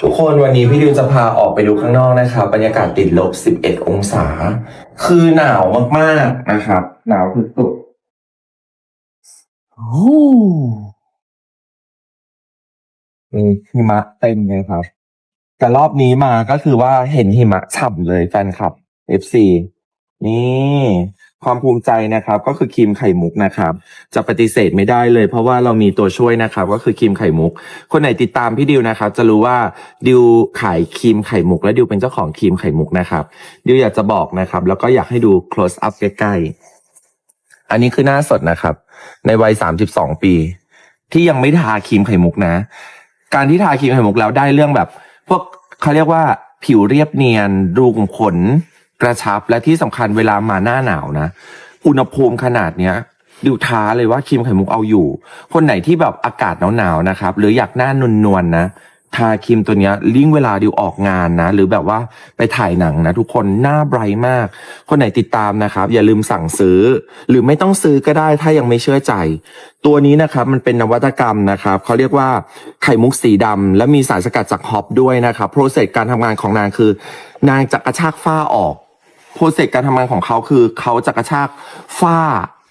ทุกคนวันนี้พี่ดิวจะพาออกไปดูข้างนอกนะครับบรรยากาศติดลบ 11 องศา คือหนาวมากๆนะครับ หนาวสุดๆโอ้มีหิมะเต็มเลยครับ แต่รอบนี้มาก็คือว่าเห็นหิมะฉ่ำเลยแฟนคลับ FC นี่ ความภูมิใจนะครับก็คือครีมไข่มุกนะครับจะปฏิเสธไม่ได้เลย เพราะว่าเรามีตัวช่วยนะครับก็คือครีมไข่มุก คนไหนติดตามพี่ดิวนะครับจะรู้ว่าดิวขายครีมไข่มุก และดิวเป็นเจ้าของครีมไข่มุกนะครับดิวอยากจะบอกนะครับ แล้วก็อยากให้ดู close up ใกล้ๆอันนี้คือหน้าสดนะครับ ในวัย32ปี ที่ยังไม่ทาครีมไข่มุกนะ การที่ทาครีมไข่มุกแล้วได้เรื่องแบบ พวกเขาเรียกว่าผิวเรียบเนียนรูขุมขน กระชับและที่สำคัญเวลามาหน้าหนาวนะ อุณหภูมิขนาดเนี้ยดิวท้าเลยว่าครีมไข่มุกเอาอยู่ คนไหนที่แบบอากาศหนาวๆนะครับ หรืออยากหน้านวลๆนะ ทาครีมตัวเนี้ยลิงก์เวลาดิวออกงานนะ หรือแบบว่าไปถ่ายหนังนะทุกคนหน้าไบรท์มาก คนไหนติดตามนะครับ อย่าลืมสั่งซื้อ หรือไม่ต้องซื้อก็ได้ถ้ายังไม่เชื่อใจ ตัวนี้นะครับมันเป็นนวัตกรรมนะครับเขาเรียกว่าไข่มุกสีดำและมีสารสกัดจากฮอปด้วยนะครับโปรเซสการทำงานของนางคือ นางจะกระชากฝ้าออก โปรเซสการทำงานของเขาคือเขาจะกระชากฝ้า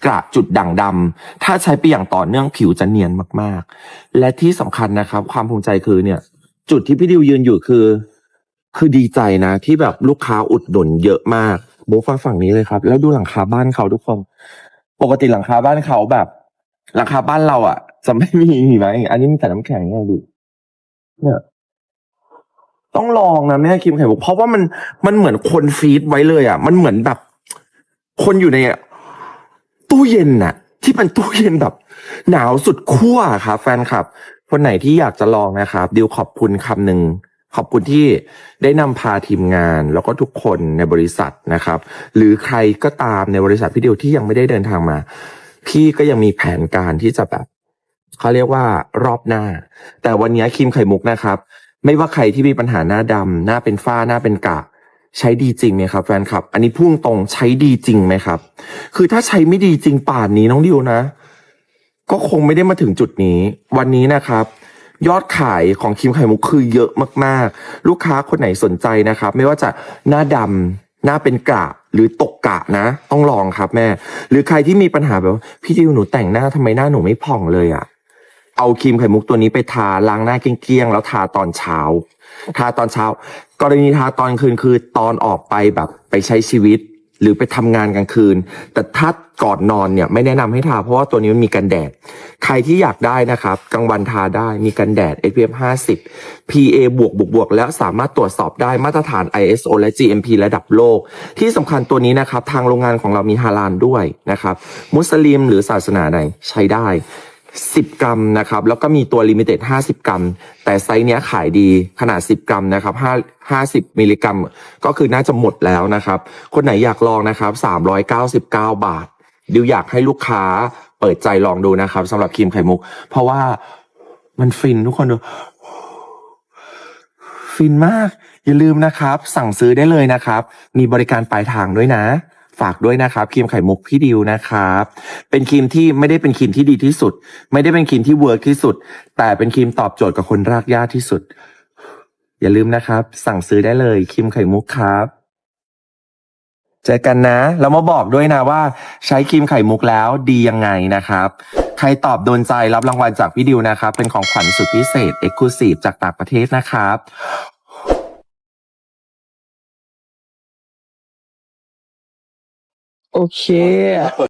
กระจุดด่างดำถ้าใช้ไปอย่างต่อเนื่องผิวจะเนียนมากๆ และที่สำคัญนะครับ ความภูมิใจคือเนี่ย จุดที่พี่ดิวยืนอยู่คือ คือดีใจนะ ที่แบบลูกค้าอุดหนุนเยอะมากโบฟังฝั่งนี้เลยครับ แล้วดูหลังคาบ้านเขาทุกคน ปกติหลังคาบ้านเขาแบบ หลังคาบ้านเราอะ จะไม่มีหิมะอันนี้มีแต่น้ำแข็งเนี่ยดูเนี่ย ต้องลองนะแม่ครีมไข่มุกเพราะว่ามันมันเหมือนคนฟีดไว้เลยอะ มันเหมือนแบบ คนอยู่ในตู้เย็นน่ะ ที่เป็นตู้เย็นแบบ หนาวสุดขั้วครับแฟนคลับ คนไหนที่อยากจะลองนะครับดิวขอบคุณคำหนึ่งขอบคุณที่ได้นำพาทีมงานแล้วก็ทุกคนในบริษัทนะครับ หรือใครก็ตามในบริษัทพี่เดิวที่ยังไม่ได้เดินทางมา พี่ก็ยังมีแผนการที่จะแบบเขาเรียกว่ารอบหน้า แต่วันนี้ครีมไข่มุกนะครับ ไม่ว่าใครที่มีปัญหาหน้าดำหน้าเป็นฝ้าหน้าเป็นกากใช้ดีจริงไหมครับ แฟนคลับ อันนี้พุ่งตรงใช้ดีจริงไหมครับ คือถ้าใช้ไม่ดีจริงป่านนี้น้องดิวนะ ก็คงไม่ได้มาถึงจุดนี้ วันนี้นะครับ ยอดขายของครีมไข่มุกคือเยอะมากๆ ลูกค้าคนไหนสนใจนะครับ ไม่ว่าจะหน้าดำหน้าเป็นกะหรือตกกะนะ ต้องลองครับแม่ หรือใครที่มีปัญหาแบบพี่ดิวหนูแต่งหน้าทำไมหน้าหนูไม่ผ่องเลยอะ่ะ เอาครีมไข่มุกตัวนี้ไปทาล้างหน้าเกลี้ยงๆแล้วทาตอนเช้า ทาตอนเช้า กรณีทาตอนคืนคือตอนออกไปแบบไปใช้ชีวิต หรือไปทำงานกลางคืน แต่ถ้าก่อนนอนเนี่ยไม่แนะนำให้ทาเพราะว่าตัวนี้มันมีกันแดด ใครที่อยากได้นะครับกลางวันทาได้มีกันแดด SPF 50 PA บวกบวกบวกแล้วสามารถตรวจสอบได้มาตรฐาน ISO และ GMP ระดับโลก ที่สำคัญตัวนี้นะครับทางโรงงานของเรามีฮาลาลด้วยนะครับมุสลิมหรือศาสนาใดใช้ได้ 10 กรัมนะครับ แล้วก็มีตัวลิมิเต็ด50 กรัม แต่ไซส์เนี้ยขายดีขนาด 10 กรัมนะครับ5 50 มิลลิกรัม ก็คือน่าจะหมดแล้วนะครับ คนไหนอยากลองนะครับ 399 บาท ดิวอยากให้ลูกค้าเปิดใจลองดูนะครับสำหรับครีมไข่มุก เพราะว่ามันฟินทุกคนดูฟินมาก อย่าลืมนะครับ สั่งซื้อได้เลยนะครับ มีบริการปลายทางด้วยนะ ฝากด้วยนะครับครีมไข่มุกพี่ดิวนะครับ เป็นครีมที่ไม่ได้เป็นครีมที่ดีที่สุด ไม่ได้เป็นครีมที่เวิร์กที่สุด แต่เป็นครีมตอบโจทย์กับคนรากหญ้าที่สุด อย่าลืมนะครับ สั่งซื้อได้เลยครีมไข่มุกครับเจอกันนะแล้วมาบอกด้วยนะว่า ใช้ครีมไข่มุกแล้วดียังไงนะครับ ใครตอบโดนใจรับรางวัลจากพี่ดิวนะครับ เป็นของขวัญสุดพิเศษ e x c l u s i v e จากต่างประเทศนะครับ โอเค